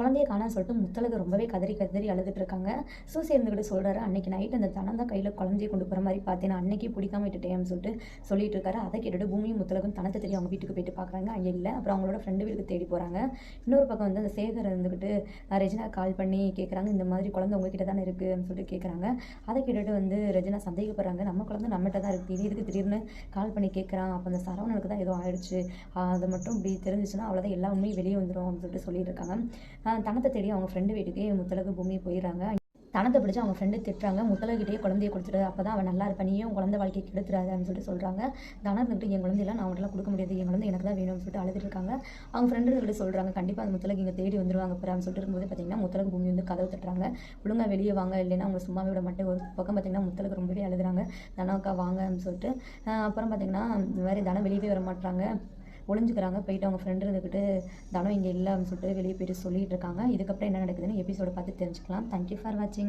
குழந்தைய காணான்னு சொல்லிட்டு முத்தலகு ரொம்பவே கதறி கதறி அழுதுட்டு இருக்காங்க. ஸோ சேர்ந்துக்கிட்டு சொல்கிறாரு அன்னைக்கு நைட் அந்த தனம் தான் கையில் குழந்தைய கொண்டு போகிற மாதிரி பார்த்தேன். அன்னைக்கு பிடிக்காம விட்டுட்டேன்னு சொல்லிட்டு சொல்லிட்டு இருக்காரு. அதை கேட்டுட்டு பூமியும் முத்தலகும் தனத்தை தெரியும் அவங்க வீட்டுக்கு போயிட்டு பார்க்குறாங்க அங்கே இல்லை. அப்புறம் அவங்களோட ஃப்ரெண்டு வீட்டுக்கு தேடி போகிறாங்க இன்னொரு பக்கம் வந்து அந்த சேகர் இருந்துக்கிட்டு ரெஜினா கால் பண்ணி கேட்குறாங்க இந்த மாதிரி குழந்தை உங்ககிட்ட தானே இருக்குதுன்னு சொல்லிட்டு கேட்குறாங்க அதை கேட்டுட்டு வந்து ரெஜினா சந்தேகப்படுறாங்க. நம்ம குழந்தை நம்மகிட்ட தான் இருக்குது இதுக்கு திடீர்னு கால் பண்ணி கேட்குறான் அப்போ அந்த சரவணனுக்கு தான் ஏதோ ஆயிடுச்சு. அதை அது மட்டும் இப்படி தெரிஞ்சிச்சுன்னா அவ்வளோதான் எல்லா உண்மையும் வெளியே வந்துடும் அப்படின்னு சொல்லிட்டு சொல்லிட்டு இருக்காங்க. தனத்தை தேடி அவங்க ஃப்ரெண்டு வீட்டுக்கே முத்தலகு பூமி போயிடுறாங்க. தனத்தை பிடிச்சி அவங்க ஃப்ரெண்டு திட்டுறாங்க. முத்தலகிட்டே குழந்தைய கொடுத்துட்டு அப்போ தான் அவன் நல்லா இருப்பான் நீயும் குழந்தை வாழ்க்கையை கெடுத்துறாது அப்படின்னு சொல்லிட்டு சொல்கிறாங்க தனம் இருந்துட்டு என் குழந்தையெல்லாம் நான் அவங்களாம் கொடுக்க முடியாது. என் குழந்தை எனக்கு தான் வேணும்னு சொல்லிட்டு அழுதுட்டு இருக்காங்க அவங்க ஃப்ரெண்டு சொல்லிட்டு சொல்கிறாங்க கண்டிப்பாக அந்த முத்தலகு இங்கே தேடி வந்துருவாங்க பிறான்னு சொல்லிட்டு இருக்கும்போது பார்த்தீங்கன்னா முத்தலகு பூமி வந்து கதவு தட்டுறாங்க. ஒழுங்காக வெளியே வாங்க. இல்லைன்னா அவங்க சும்மாவே விட மாட்டேன். ஒரு பக்கம் பார்த்தீங்கன்னா முத்தலகு ரொம்பவே அழுதுறாங்க. தனாக்கா அப்படின்னு சொல்லிட்டு அப்புறம் பார்த்தீங்கன்னா இந்த மாதிரி தனம் வெளியவே வர மாட்டாங்க ஒளிஞ்சுக்கிறாங்க. போயிட்டு அவங்க ஃப்ரெண்டு இருந்துக்கிட்டு தனம் இங்கே இல்லை அப்படின்னு சொல்லிட்டு வெளியே போயிட்டு சொல்லிட்டு இருக்காங்க. இதுக்கப்புறம் என்ன நடக்குதுன்னு எபிசோட பார்த்து தெரிஞ்சுக்கலாம். தேங்க்யூ ஃபார் வாட்சிங்